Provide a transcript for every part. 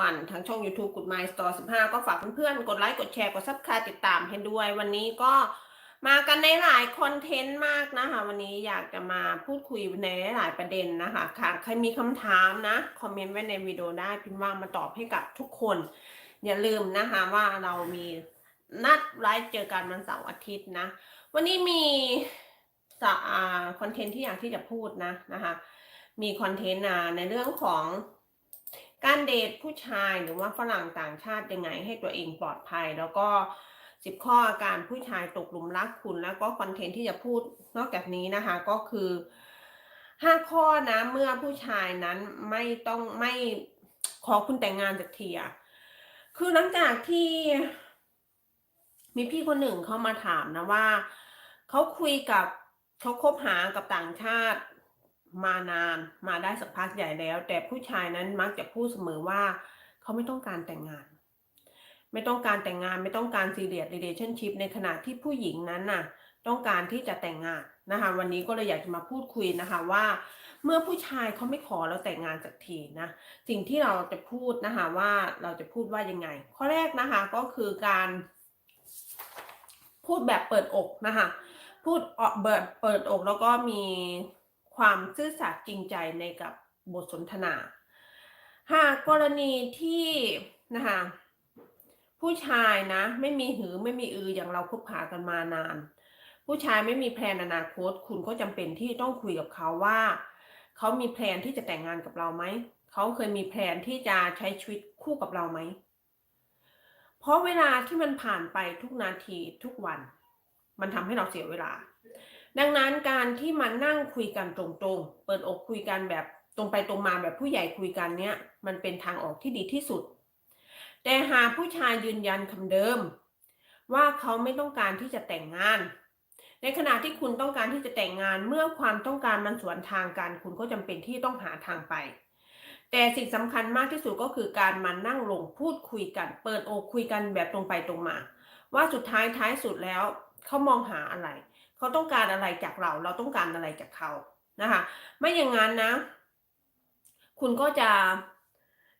วันทางช่อง YouTube Good Mind Store 15 ก็ฝากเพื่อนๆ กดไลค์กดแชร์กดซับสไครต์ติดตามให้ด้วย วันนี้ก็มากันในหลายคอนเทนต์มากนะคะ วันนี้อยากจะมาพูดคุยในหลายประเด็นนะคะค่ะใครมีคำถามนะ คอมเมนต์ไว้ในวิดีโอได้พิมพ์ว่างมาตอบให้กับทุกคน อย่าลืมนะคะว่าเรามีนัดไลฟ์เจอกันวันเสาร์อาทิตย์นะ วันนี้มีสะอ่าคอนเทนต์ที่อยากที่จะพูดนะนะคะมีคอนเทนต์ในเรื่องของ การเดทผู้ชายหรือว่าฝรั่งต่างชาติยังไงให้ตัวเองปลอดภัย แล้วก็สิบข้ออาการผู้ชายตกหลุมรักคุณแล้วก็คอนเทนต์ที่จะพูดนอกจากนี้นะคะก็คือห้าข้อนะเมื่อผู้ชายนั้นไม่ต้องไม่ขอคุณแต่งงานจากทีอคือหลังจากที่มีพี่คนหนึ่งเขามาถามนะว่าเขาคุยกับเขาคบหากับต่างชาติ มานานมาได้สักพักใหญ่แล้ว แต่ผู้ชายนั้นมักจะพูดเสมอว่า เขาไม่ต้องการแต่งงาน ไม่ต้องการแต่งงานไม่ต้องการซีเรียส relationship ในขณะที่ผู้หญิงนั้นน่ะ ต้องการที่จะแต่งงานนะคะ วันนี้ก็เลยอยากจะมาพูดคุยนะคะว่า เมื่อผู้ชายเขาไม่ขอเราแต่งงานสักทีนะสิ่งที่เราจะพูดนะคะว่าเราจะพูดว่ายังไง ข้อแรกนะคะก็คือการพูดแบบเปิดอกนะคะ พูดออกเปิดเปิดอกแล้วก็มี ความซื่อสัตย์จริงใจในกับบทสนทนา หากกรณีที่นะคะผู้ชายนะ ไม่มีหือไม่มีอืออย่างเราคบหากันมานาน ผู้ชายไม่มีแพลนอนาคต คุณก็จำเป็นที่ต้องคุยกับเขาว่า เขามีแพลนที่จะแต่งงานกับเราไหมเขาเคยมีแพลนที่จะใช้ชีวิตคู่กับเราไหมเพราะเวลาที่มันผ่านไปทุกนาทีทุกวัน มันทำให้เราเสียเวลา ดังนั้นการที่มานั่งคุยกันตรงๆ เปิดอกคุยกันแบบตรงไปตรงมาแบบผู้ใหญ่คุยกันเนี้ยมันเป็นทางออกที่ดีที่สุด แต่หากผู้ชายยืนยันคำเดิม ว่าเขาไม่ต้องการที่จะแต่งงาน ในขณะที่คุณต้องการที่จะแต่งงานเมื่อความต้องการมันสวนทางกัน คุณก็จำเป็นที่ต้องหาทางไป แต่สิ่งสำคัญมากที่สุดก็คือการมานั่งลงพูดคุยกัน เปิดอกคุยกันแบบตรงไปตรงมา ว่าสุดท้ายท้ายสุดแล้วเขามองหาอะไร เขาต้องการอะไรจากเรา เราต้องการอะไรจากเขานะคะ ไม่อย่างนั้นนะ คุณก็จะ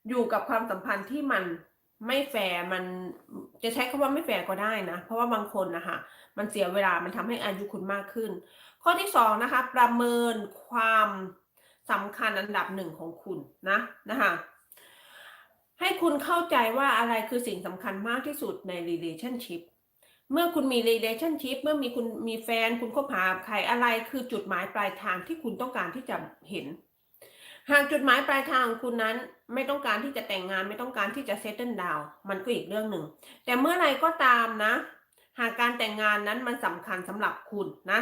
อยู่กับความสัมพันธ์ที่มันไม่แฟร์มันจะใช้คำว่าไม่แฟร์ก็ได้นะ เพราะว่าบางคนนะคะมันเสียเวลามันทำให้อายุคุณมากขึ้น ข้อที่สองนะคะ ประเมินความสำคัญอันดับหนึ่งของคุณนะนะคะให้คุณเข้าใจว่าอะไรคือสิ่งสำคัญมากที่สุดใน relationship เมื่อคุณมี relationship เมื่อมีคุณมีแฟนคุณคบหาใครอะไรคือจุดหมายปลายทางที่คุณต้องการที่จะเห็น หากจุดหมายปลายทางของคุณนั้นไม่ต้องการที่จะแต่งงานไม่ต้องการที่จะ settle down มันก็อีกเรื่องหนึ่ง แต่เมื่อไรก็ตามนะ หากการแต่งงานนั้นมันสำคัญสำหรับคุณนะ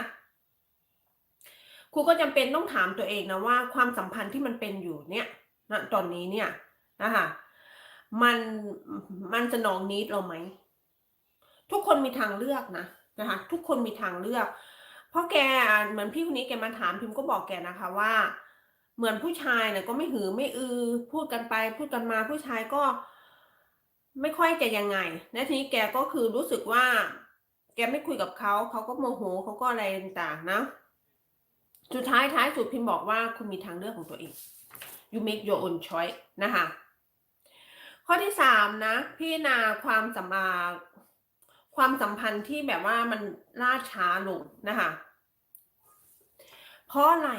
คุณก็จำเป็นต้องถามตัวเองนะว่าความสัมพันธ์ที่มันเป็นอยู่เนี่ยณตอนนี้เนี่ยนะคะมันมันสนองนิดเราไหม ทุกคนมีทางเลือกนะนะคะ ทุกคนมีทางเลือก เพราะแกเหมือนพี่คนนี้แกมาถามพิมก็บอกแกนะคะว่า เหมือนผู้ชายเนี่ยก็ไม่หือไม่อือ พูดกันไปพูดกันมาผู้ชายก็ ไม่ค่อยจะยังไงและทีนี้แกก็คือรู้สึกว่า แกไม่คุยกับเขาเขาก็โมโหเขาก็อะไรต่างๆนะสุดท้ายท้ายสุดพิมบอกว่าคุณมีทางเลือกของตัวเอง you make your own choice นะคะ ข้อที่สามนะ พี่นาความสัมมา ความสัมพันธ์ที่แบบว่ามันล่าช้าลงนะคะ เพราะอะไร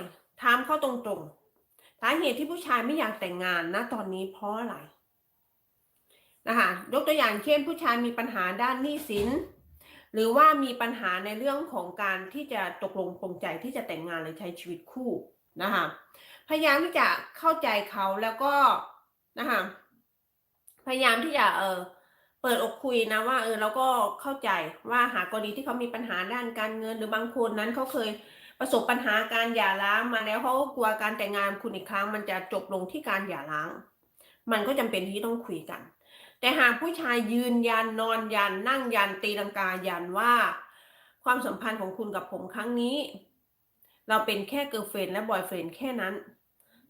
ถามเข้าตรงๆสาเหตุที่ผู้ชายไม่อยากแต่งงานนะตอนนี้เพราะอะไรนะคะยกตัวอย่างเช่น ผู้ชายมีปัญหาด้านหนี้สิน หรือว่ามีปัญหาในเรื่องของการที่จะตกลงปรงใจที่จะแต่งงานหรือใช้ชีวิตคู่นะคะพยายามที่จะเข้าใจเขาแล้วก็นะคะพยายามที่จะเออ เปิดอกคุยนะว่าเออเราก็เข้าใจว่าหากรณีที่เขามีปัญหาด้านการเงิน หรือบางคนนั้นเขาเคยประสบปัญหาการหย่าร้างมาแล้วเขาก็กลัวการแต่งงานคุณอีกครั้ง มันจะจบลงที่การหย่าร้าง มันก็จำเป็นที่ต้องคุยกัน แต่หากผู้ชายยืนยันนอนยัน นั่งยันตีลังกายันว่า ความสัมพันธ์ของคุณกับผมครั้งนี้ เราเป็นแค่เกิร์ลเฟรนและบอยเฟรนแค่นั้น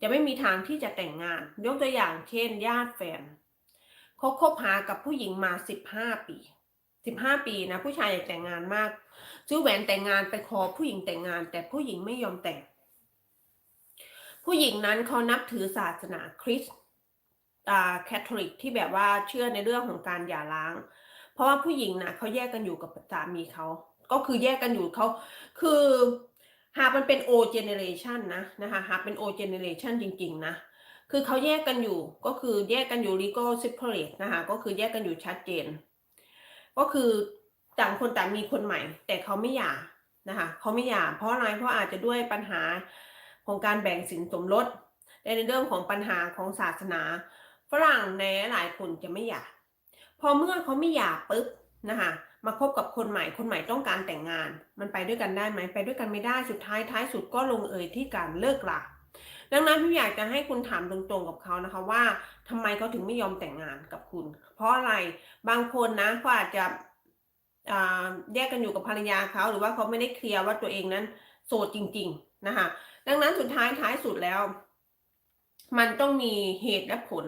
จะไม่มีทางที่จะแต่งงาน ยกตัวอย่างเช่น ญาติแฟน เขาคบหากับผู้หญิงมาสิบห้าปีสิบห้าปีนะผู้ชายอยากแต่งงานมาก ซื้อแหวนแต่งงานไปขอผู้หญิงแต่งงาน แต่ผู้หญิงไม่ยอมแต่ง ผู้หญิงนั้นเขานับถือศาสนาคริสต์อ่าแคทอลิกที่แบบว่าเชื่อในเรื่องของการหย่าร้าง เพราะว่าผู้หญิงนะเขาแยกกันอยู่กับสามีเขาก็คือแยกกันอยู่เขาคือหากมันเป็น O generation นะนะคะหากเป็น O generation จริง ๆ นะ คือเขาแยกกันอยู่ก็คือแยกกันอยู่ legal separate นะคะก็คือแยกกันอยู่ชัดเจน ก็คือต่างคนต่างมีคนใหม่ แต่เขาไม่หย่านะคะเขาไม่หย่าเพราะอะไรเพราะอาจจะด้วยปัญหาของการแบ่งสินสมรสในเรื่องของปัญหาของศาสนา ฝรั่งในหลายคนจะไม่หย่าพอเมื่อเขาไม่หย่าปุ๊บนะคะมาคบกับคนใหม่ คนใหม่ต้องการแต่งงาน มันไปด้วยกันได้ไหมไปด้วยกันไม่ได้ สุดท้ายท้ายสุดก็ลงเอยที่การเลิกลา ดังนั้นพี่อยากจะให้คุณถามตรงๆกับเขานะคะว่าทำไมเขาถึงไม่ยอมแต่งงานกับคุณ เพราะอะไรบางคนนะเขาอาจจะแยกกันอยู่กับภรรยาเขาหรือว่าเขาไม่ได้เคลียร์ว่าตัวเองนั้นโสดจริง ๆนะคะดังนั้นสุดท้ายท้ายสุดแล้ว มันต้องมีเหตุและผล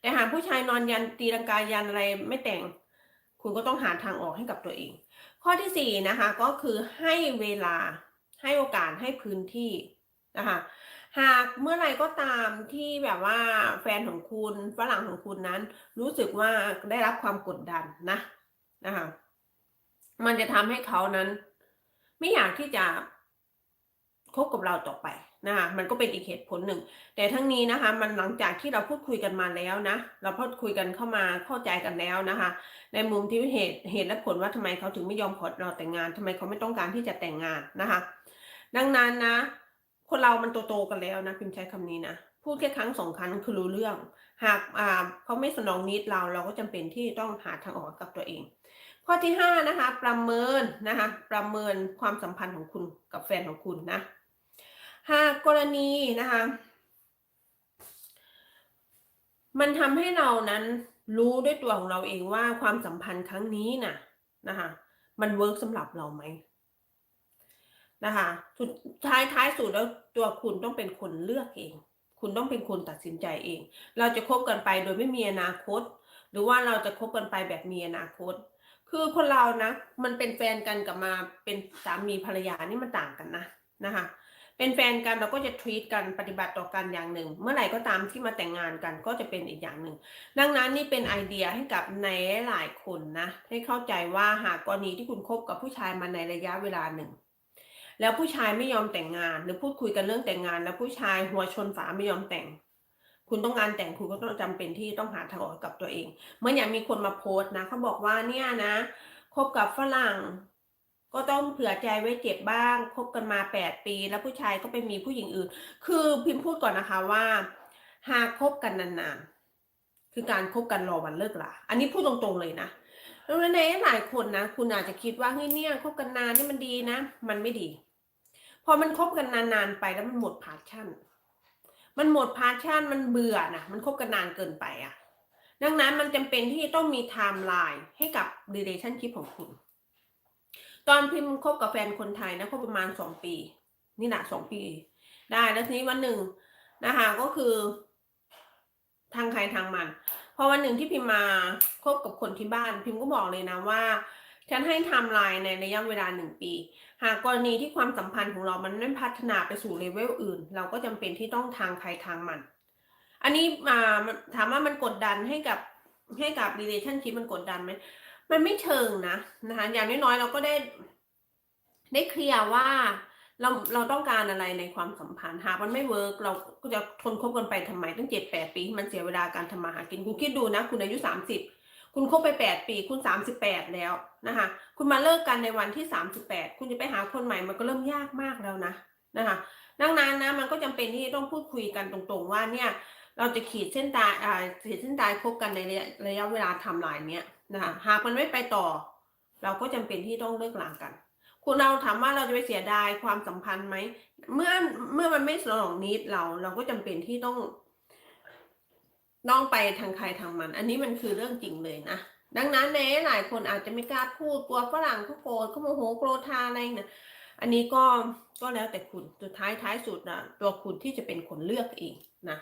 แต่หากผู้ชายนอนยันตีลังกายันอะไรไม่แต่ง คุณก็ต้องหาทางออกให้กับตัวเอง ข้อที่สี่นะคะก็คือให้เวลาให้โอกาสให้พื้นที่ นะคะหากเมื่อไหร่ก็ตามที่แบบว่าแฟนของคุณฝรั่งของคุณนั้น รู้สึกว่าได้รับความกดดันนะนะคะมันจะทำให้เขานั้น ไม่อยากที่จะคบกับเราต่อไปนะคะมันก็เป็นอีกเหตุผลหนึ่ง แต่ทั้งนี้นะคะ มันหลังจากที่เราพูดคุยกันมาแล้วนะ เราพูดคุยกันเข้ามาเข้าใจกันแล้วนะคะ ในมุมที่เหตุเหตุและผลว่าทำไมเขาถึงไม่ยอมขอเราแต่งงานทำไมเขาไม่ต้องการที่จะแต่งงานนะคะ ดังนั้นนะ คนเรามันโตๆกันแล้วนะพิมพ์ใช้คำนี้นะพูดแค่ครั้งสองครั้งคือรู้เรื่อง หากอ่าเขาไม่สนองนิดเราเราก็จำเป็นที่ต้องหาทางออกกับตัวเอง ข้อที่ห้านะคะประเมินนะคะประเมินความสัมพันธ์ของคุณกับแฟนของคุณนะหากกรณีนะคะมันทำให้เรานั้นรู้ด้วยตัวของเราเองว่าความสัมพันธ์ครั้งนี้น่ะนะคะมันเวิร์กสำหรับเราไหม นะคะสุดท้ายท้ายสุดแล้วตัวคุณต้องเป็นคนเลือกเอง คุณต้องเป็นคนตัดสินใจเอง เราจะคบกันไปโดยไม่มีอนาคต หรือว่าเราจะคบกันไปแบบมีอนาคต คือคนเรานะมันเป็นแฟนกันกับมาเป็นสามีภรรยานี่มันต่างกันนะนะคะเป็นแฟนกันเราก็จะ treat กันปฏิบัติต่อกันอย่างหนึ่ง เมื่อไหร่ก็ตามที่มาแต่งงานกันก็จะเป็นอีกอย่างหนึ่ง ดังนั้นนี่เป็นไอเดียให้กับในหลายคนนะให้เข้าใจว่าหากกรณีที่คุณคบกับผู้ชายมาในระยะเวลาหนึ่ง แล้วผู้ชายไม่ยอมแต่งงาน หรือพูดคุยกันเรื่องแต่งงาน แล้วผู้ชายหัวชนฝาไม่ยอมแต่ง คุณต้องการแต่งคุณก็ต้องจำเป็นที่ต้องหาทางออกกับตัวเองเมื่ออย่างมีคนมาโพสต์นะเขาบอกว่าเนี่ยนะคบกับฝรั่ง ก็ต้องเผื่อใจไว้เจ็บบ้างคบกันมาแปดปี แล้วผู้ชายก็ไปมีผู้หญิงอื่น คือพิมพ์พูดก่อนนะคะว่า หากคบกันนานๆคือการคบกันรอวันเลิกลาอันนี้พูดตรงๆเลยนะแล้วในหลายคนนะ คุณอาจจะคิดว่าเฮ้ยเนี่ยคบกันนานนี่มันดีนะ มันไม่ดี พอมันคบกันนานๆไปแล้วมันหมดพาชั่น มันหมดพาชั่นมันเบื่อนะมันคบกันนานเกินไปอะดังนั้นมันจำเป็นที่ต้องมีไทม์ไลน์ให้กับ relationship ของคุณ ตอนพิมพ์คบกับแฟนคนไทยนะคบประมาณสองปี นี่นะสองปี ได้แล้วทีนี้วันหนึ่งนะคะก็คือทางใครทางมัน พอวันหนึ่งที่พิมพ์มาคบกับคนที่บ้าน พิมพ์ก็บอกเลยนะว่า ฉันให้ไทม์ไลน์ในระยะเวลาหนึ่งปี หากกรณีที่ความสัมพันธ์ของเรามันไม่พัฒนาไปสู่เลเวลอื่น เราก็จำเป็นที่ต้องทางใครทางมัน อันนี้ถามว่ามันกดดันให้กับให้กับ relationship มันกดดันไหมมันไม่เชิงนะนะคะอย่างน้อยๆเราก็ได้ ได้เคลียร์ว่าเราเราต้องการอะไรในความสัมพันธ์หากมันไม่เวิร์กเราก็จะทนคบกันไปทำไมตั้งเจ็ดแปดปี มันเสียเวลาการทำมาหากินคุณคิดดูนะ คุณอายุสามสิบ คุณคบไปแปดปีคุณสามสิบแปดแล้วนะคะ คุณมาเลิกกันในวันที่สามสิบแปดคุณจะไปหาคนใหม่มันก็เริ่มยากมากแล้วนะนะคะ ดังนั้นนะมันก็จำเป็นที่ต้องพูดคุยกันตรงๆว่าเนี่ยเราจะขีดเส้นตายอ่าขีดเส้นตายคบกันในระยะระยะเวลาทำลายเนี้ยนะคะหากมันไม่ไปต่อ เราก็จำเป็นที่ต้องเลิกลากัน คุณเราถามว่าเราจะไปเสียดายความสัมพันธ์ไหมเมื่อเมื่อมันไม่สนองนิดเราเราก็จำเป็นที่ต้อง ต้องไปทางใครทางมัน อันนี้มันคือเรื่องจริงเลยนะ ดังนั้นในหลายคนอาจจะไม่กล้าพูดกลัวฝรั่งเขาโกรธเขาโมโหโกรธาอะไรนะอันนี้ก็ก็แล้วแต่คุณสุดท้ายท้ายสุดนะตัวคุณที่จะเป็นคนเลือกเองนะ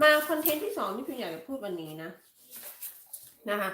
มาคอนเทนต์ที่สองที่พิมอยากจะพูดวันนี้นะนะคะ